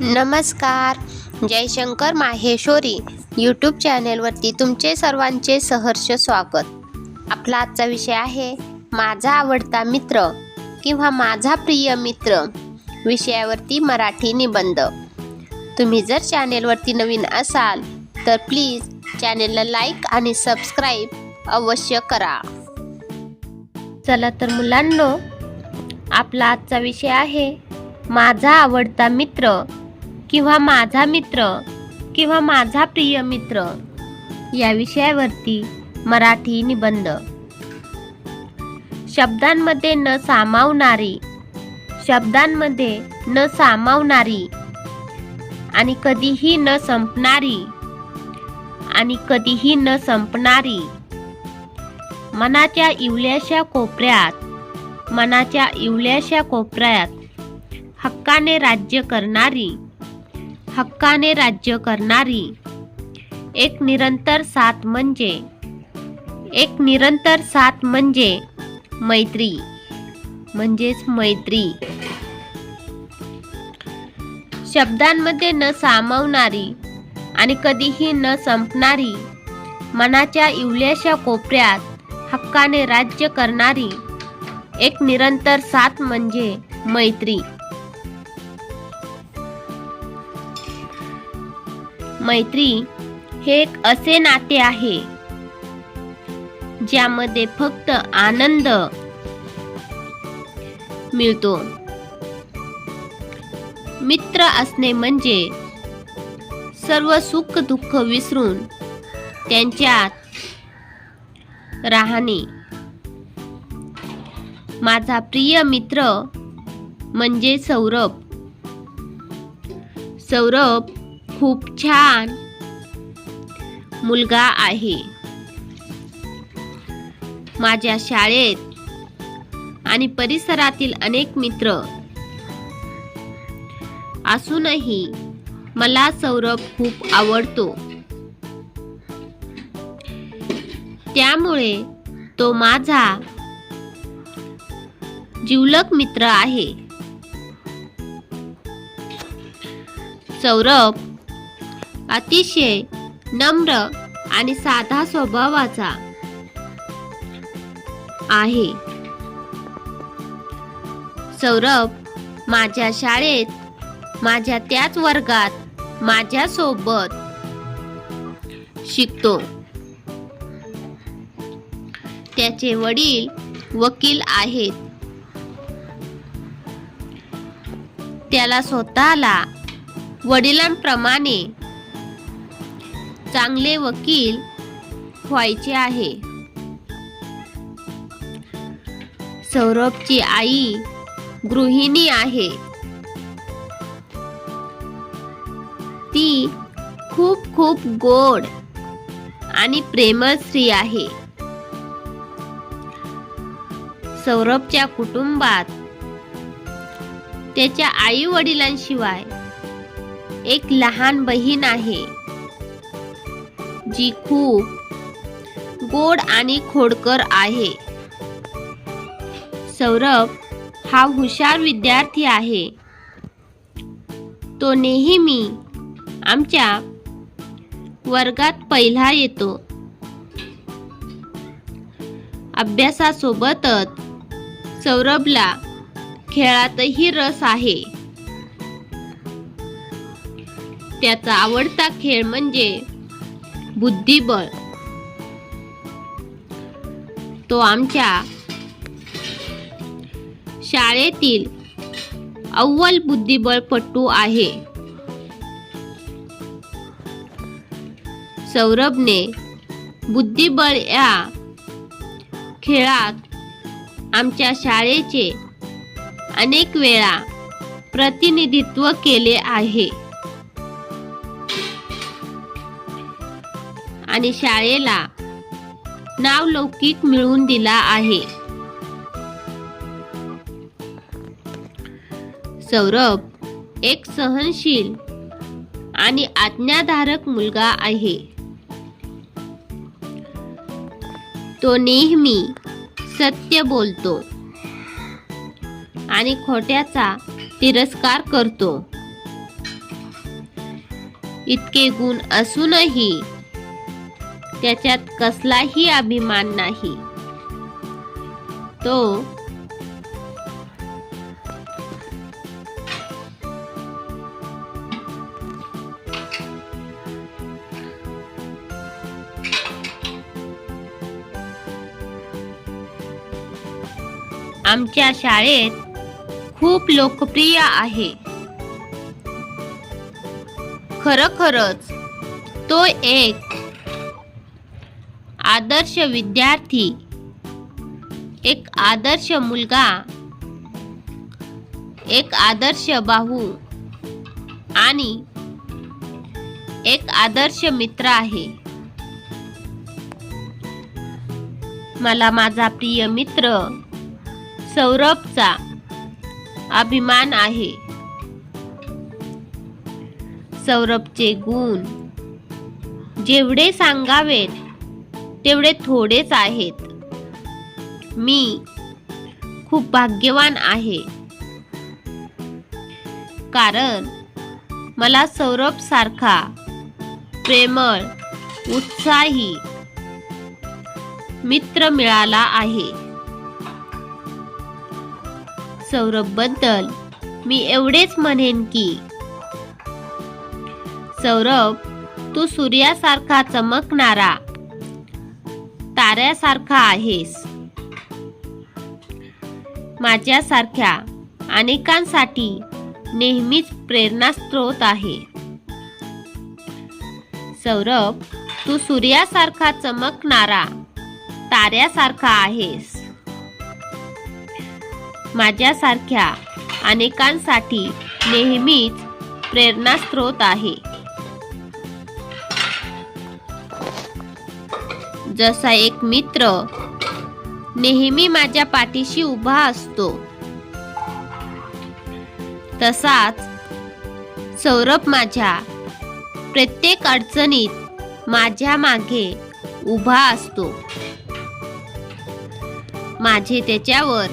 नमस्कार. जयशंकर माहेश्वरी. यूट्यूब चॅनेलवरती तुमचे सर्वांचे सहर्ष स्वागत. आपला आजचा विषय आहे माझा आवडता मित्र किंवा माझा प्रिय मित्र विषयावरती मराठी निबंध. तुम्ही जर चॅनेलवरती नवीन असाल तर प्लीज चॅनेलला लाईक आणि सबस्क्राईब अवश्य करा. चला तर मुलांनो आपला आजचा विषय आहे माझा आवडता मित्र किंवा माझा मित्र किंवा माझा प्रिय मित्र या विषयावरती मराठी निबंध. शब्दांमध्ये न सामावणारी शब्दांमध्ये न सामावणारी आणि कधीही न संपणारी आणि कधीही न संपणारी. मनाच्या इवल्याशा कोपऱ्यात मनाच्या इवल्याशा कोपऱ्यात हक्काने राज्य करणारी हक्काने राज्य करणारी. एक निरंतर साथ म्हणजे एक निरंतर साथ म्हणजे मैत्री. म्हणजेच मैत्री. शब्दांमध्ये न सामावणारी आणि कधीही न संपणारी मनाच्या इवल्याशा कोपऱ्यात हक्काने राज्य करणारी एक निरंतर साथ म्हणजे मैत्री. मैत्री हे एक असे नाते आहे ज्यामध्ये फक्त आनंद मिळतो. मित्र असणे म्हणजे सर्व सुख दुःख विसरून त्यांच्यात राहणे. माझा प्रिय मित्र म्हणजे सौरभ. सौरभ खूप छान. मुलगा आहे. माझ्या शाळेत आणि परिसरातील अनेक मित्र असूनही मला सौरभ खूप आवडतो. त्यामुळे तो माझा जिवलक मित्र आहे. सौरभ अतिशय नम्र आणि साधा स्वभावाचा आहे. सौरभ माझ्या शाळेत माझ्या त्याच वर्गात माझ्या सोबत शिकतो. त्याचे वडील वकील आहेत. त्याला स्वतःला वडिलांप्रमाणे चांगले वकील व्हायचे आहे. सौरभची आई गृहिणी आहे. ती खूप खूप गोड आणि प्रेमळ स्त्री आहे. सौरभच्या कुटुंबात त्याच्या आई वडिलांशिवाय एक लहान बहीण आहे. जी खूप गोड आणि खोडकर आहे. सौरभ हा हुशार विद्यार्थी आहे. तो नेहमी आमच्या वर्गात पहिला येतो. अभ्यासासोबतच सौरभला खेळातही रस आहे. त्याचा आवडता खेळ म्हणजे बुद्धिबळ. तो आमच्या शाळेतील अव्वल बुद्धिबळपटू आहे. सौरभने बुद्धिबळ या खेळात आमच्या शाळेचे अनेक वेळा प्रतिनिधित्व केले आहे. आणि शाळेला नावलौकिक मिळवून दिला आहे. सौरभ एक सहनशील आणि आज्ञाधारक मुलगा आहे. तो नेहमी सत्य बोलतो आणि खोट्याचा तिरस्कार करतो. इतके गुण असूनही त्याच्यात कसलाही अभिमान नाही. तो आमच्या शाळेत खूप लोकप्रिय आहे. खरोखरच तो एक आदर्श विद्यार्थी. एक आदर्श मुलगा. एक आदर्श भाऊ. आणि एक आदर्श मित्र आहे. मला माझा प्रिय मित्र सौरभचा अभिमान आहे. सौरभचे गुण जेवढे सांगावेत तेवढे थोडेच आहेत. मी खूप भाग्यवान आहे. कारण मला सौरभ सारखा प्रेमळ उत्साही मित्र मिळाला आहे. सौरभबद्दल मी एवढेच म्हणेन की सौरभ तू सूर्यासारखा चमकणारा ताऱ्यासारखा आहेस. माझ्यासारख्या अनेकांसाठी नेहमीच प्रेरणास्त्रोत आहे. सौरभ तू सूर्यासारखा चमकणारा ताऱ्यासारखा आहेस. माझ्यासारख्या अनेकांसाठी नेहमीच प्रेरणास्त्रोत आहे. जसा एक मित्र नेहमी माझ्या पाठीशी उभा असतो. तसाच सौरभ माझ्या प्रत्येक अडचणीत माझ्या मागे उभा असतो. माझे त्याच्यावर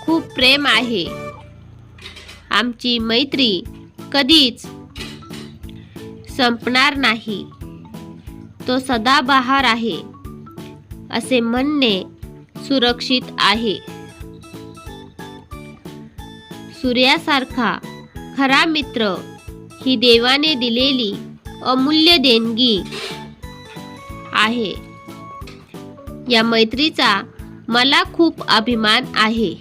खूप प्रेम आहे. आमची मैत्री कधीच संपणार नाही. तो सदाबहार आहे. असे म्हणणे सुरक्षित आहे. सूर्यासारखा खरा मित्र ही देवाने दिलेली अमूल्य देणगी आहे. या मैत्रीचा मला खूप अभिमान आहे.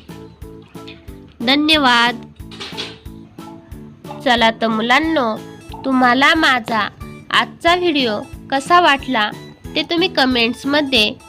धन्यवाद. चला तर मुलांनो तुम्हाला माझा आजचा व्हिडिओ कसा वाटला ते तुम्ही कमेंट्समध्ये